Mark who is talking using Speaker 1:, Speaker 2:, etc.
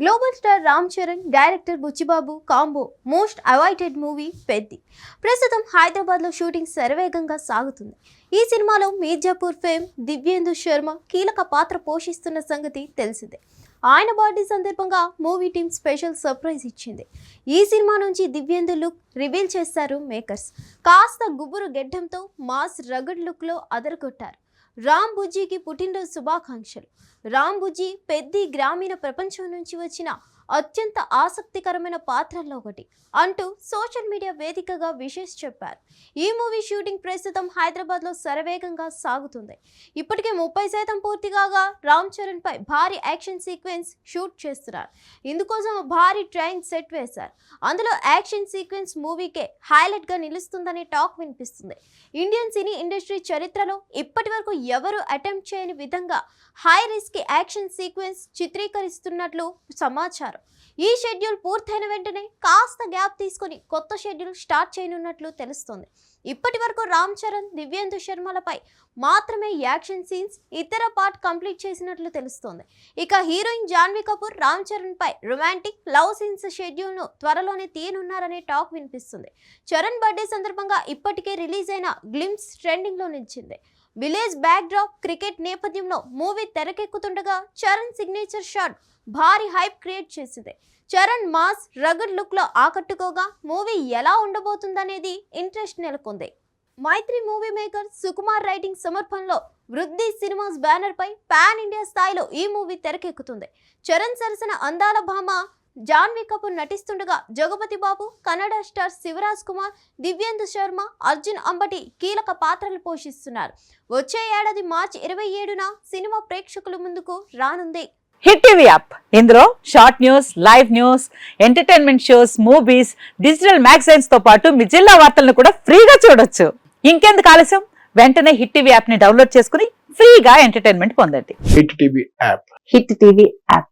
Speaker 1: Global star Ram Charan director Buchibabu combo most awaited movie Peddi ప్రస్తుతం హైదరాబాద్లో shooting శరవేగంగా సాగుతుంది. ఈ సినిమాలో మీర్జాపూర్ ఫేమ్ దివ్యేందు శర్మ కీలక పాత్ర పోషిస్తున్న సంగతి తెలిసిందే. ఆయన బర్త్డే సందర్భంగా మూవీ టీం స్పెషల్ సర్ప్రైజ్ ఇచ్చింది. ఈ సినిమా నుంచి దివ్యేందు లుక్ రివీల్ చేశారు మేకర్స్ కాస్త గుబురు గెడ్డంతో మాస్ రగడ్ లుక్లో అదరగొట్టారు. రామ్ బుజ్జికి పుట్టినరోజు శుభాకాంక్షలు. రామ్ బుజ్జి పెద్ది గ్రామీణ ప్రపంచం నుంచి వచ్చిన అత్యంత ఆసక్తికరమైన పాత్రల్లో ఒకటి అంటూ సోషల్ మీడియా వేదికగా విశేష్ చెప్పారు. ఈ మూవీ షూటింగ్ ప్రస్తుతం హైదరాబాద్లో శరవేగంగా సాగుతుంది. ఇప్పటికే ముప్పై శాతం పూర్తి కాగా రామ్ చరణ్ పై భారీ యాక్షన్ సీక్వెన్స్ షూట్ చేస్తున్నారు. ఇందుకోసం భారీ ట్రైన్ సెట్ వేశారు. అందులో యాక్షన్ సీక్వెన్స్ మూవీకే హైలైట్గా నిలుస్తుందనే టాక్ వినిపిస్తుంది. ఇండియన్ సినీ ఇండస్ట్రీ చరిత్రలో ఇప్పటి వరకు ఎవరు అటెంప్ట్ చేయని విధంగా హై రిస్క్ యాక్షన్ సీక్వెన్స్ చిత్రీకరిస్తున్నట్లు సమాచారం. ఈ షెడ్యూల్ పూర్తయిన వెంటనే కాస్త గ్యాప్ తీసుకొని కొత్త షెడ్యూల్ స్టార్ట్ చేయనున్నట్లు తెలుస్తోంది. ఇప్పటి వరకు రామ్ చరణ్ దివ్యేందు శర్మలపై మాత్రమే యాక్షన్ సీన్స్ ఇతర పార్ట్ కంప్లీట్ చేసినట్లు తెలుస్తోంది. ఇక హీరోయిన్ జాన్వీ కపూర్ రామ్ చరణ్ పై రొమాంటిక్ లవ్ సీన్స్ షెడ్యూల్ను త్వరలోనే తీయనున్నారనే టాక్ వినిపిస్తుంది. చరణ్ బర్త్డే సందర్భంగా ఇప్పటికే రిలీజ్ అయిన గ్లిమ్స్ ట్రెండింగ్లో నిలిచింది. విలేజ్ బ్యాక్ డ్రాప్ క్రికెట్ నేపథ్యంలో మూవీ తెరకెక్కుతుండగా చరణ్ సిగ్నేచర్ షాట్ భారీ హైప్ క్రియేట్ చేసింది. చరణ్ మాస్ రగడ్ లుక్లో ఆకట్టుకోగా మూవీ ఎలా ఉండబోతుందనేది ఇంట్రెస్ట్ నెలకొంది. Mythri movie maker Sukumar writing సమర్పణలో వృద్ధి సినిమాస్ బ్యానర్ పై పాన్ ఇండియా స్థాయిలో ఈ మూవీ తెరకెక్కుతుంది. చరణ్ సరసన అందాల భామ జాన్వీ కపూర్ నటిస్తుండగా జగపతి బాబు కన్నడ స్టార్ శివరాజ్ కుమార్ దివ్యేందు శర్మ అర్జున్ అంబటి కీలక పాత్రలు పోషిస్తున్నారు. వచ్చే ఏడాది మార్చి ఇరవై ఏడున సినిమా ప్రేక్షకుల ముందుకు రానుంది.
Speaker 2: Hit TV app. ఇందులో short news live news entertainment shows movies digital మ్యాగజైన్స్తో పాటు మీ జిల్లా వార్తలను కూడా ఫ్రీగా చూడొచ్చు. ఇంకెందుకు ఆలస్యం? వెంటనే హిట్ టీవీ యాప్ని డౌన్లోడ్ చేసుకుని ఫ్రీగా ఎంటర్టైన్మెంట్ పొందండి.
Speaker 3: Hit TV app.
Speaker 2: Hit TV app.